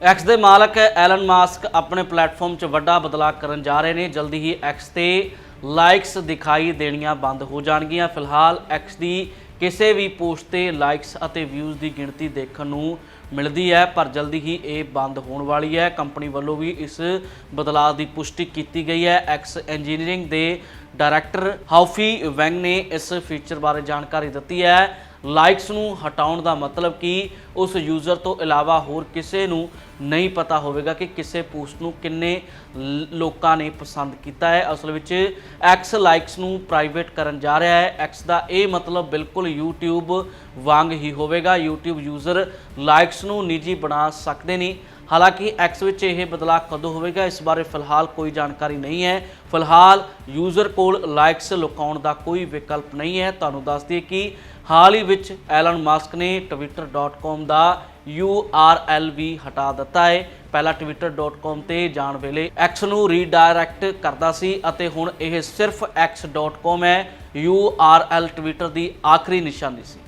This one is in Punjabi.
ਐਕਸ ਦੇ ਮਾਲਕ ਐਲਨ ਮਾਸਕ ਆਪਣੇ ਪਲੇਟਫਾਰਮ 'ਚ ਵੱਡਾ ਬਦਲਾਅ ਕਰਨ ਜਾ ਰਹੇ ਨੇ। ਜਲਦੀ ਹੀ ਐਕਸ ਤੇ ਲਾਈਕਸ ਦਿਖਾਈ ਦੇਣੀਆਂ ਬੰਦ ਹੋ ਜਾਣਗੀਆਂ। ਫਿਲਹਾਲ ਐਕਸ ਦੀ ਕਿਸੇ ਵੀ ਪੋਸਟ ਤੇ ਲਾਈਕਸ ਅਤੇ ਵਿਊਜ਼ ਦੀ ਗਿਣਤੀ ਦੇਖਣ ਨੂੰ ਮਿਲਦੀ ਹੈ, ਪਰ ਜਲਦੀ ਹੀ ਇਹ ਬੰਦ ਹੋਣ ਵਾਲੀ ਹੈ। ਕੰਪਨੀ ਵੱਲੋਂ ਵੀ ਇਸ ਬਦਲਾਅ ਦੀ ਪੁਸ਼ਟੀ ਕੀਤੀ ਗਈ ਹੈ। ਐਕਸ ਇੰਜੀਨੀਅਰਿੰਗ ਦੇ ਡਾਇਰੈਕਟਰ ਹਾਊਫੀ ਵੈਂਗ ਨੇ ਇਸ ਫੀਚਰ ਬਾਰੇ ਜਾਣਕਾਰੀ ਦਿੱਤੀ ਹੈ। ਲਾਈਕਸ ਨੂੰ ਹਟਾਉਣ ਦਾ ਮਤਲਬ ਕਿ ਉਸ ਯੂਜ਼ਰ ਤੋਂ ਇਲਾਵਾ ਹੋਰ ਕਿਸੇ ਨੂੰ ਨਹੀਂ ਪਤਾ ਹੋਵੇਗਾ ਕਿ ਕਿਸੇ ਪੋਸਟ ਨੂੰ ਕਿੰਨੇ ਲੋਕਾਂ ਨੇ ਪਸੰਦ ਕੀਤਾ ਹੈ। ਅਸਲ ਵਿੱਚ ਐਕਸ ਲਾਈਕਸ ਨੂੰ ਪ੍ਰਾਈਵੇਟ ਕਰਨ ਜਾ ਰਿਹਾ ਹੈ। ਐਕਸ ਦਾ ਇਹ ਮਤਲਬ ਬਿਲਕੁਲ YouTube ਵਾਂਗ ਹੀ ਹੋਵੇਗਾ। YouTube ਯੂਜ਼ਰ ਲਾਈਕਸ ਨੂੰ ਨਿੱਜੀ ਬਣਾ ਸਕਦੇ ਨੇ। ਹਾਲਾਂਕਿ ਐਕਸ ਵਿੱਚ ਇਹ ਬਦਲਾਅ ਕਦੋਂ ਹੋਵੇਗਾ, ਇਸ ਬਾਰੇ ਫਿਲਹਾਲ ਕੋਈ ਜਾਣਕਾਰੀ ਨਹੀਂ ਹੈ। ਫਿਲਹਾਲ ਯੂਜ਼ਰ ਕੋਲ ਲਾਈਕਸ ਲੁਕਾਉਣ ਦਾ ਕੋਈ ਵਿਕਲਪ ਨਹੀਂ ਹੈ। ਤੁਹਾਨੂੰ ਦੱਸ ਦਈਏ ਕਿ ਹਾਲ ਹੀ ਵਿੱਚ ਐਲਨ ਮਾਸਕ ਨੇ twitter.com ਦਾ URL ਵੀ ਹਟਾ ਦਿੱਤਾ ਹੈ। ਪਹਿਲਾਂ twitter.com ਤੇ ਜਾਣ ਵੇਲੇ x ਨੂੰ ਰੀਡਾਇਰੈਕਟ ਕਰਦਾ ਸੀ ਅਤੇ ਹੁਣ ਇਹ ਸਿਰਫ x.com ਹੈ। URL ਟਵਿੱਟਰ ਦੀ ਆਖਰੀ ਨਿਸ਼ਾਨੀ ਸੀ।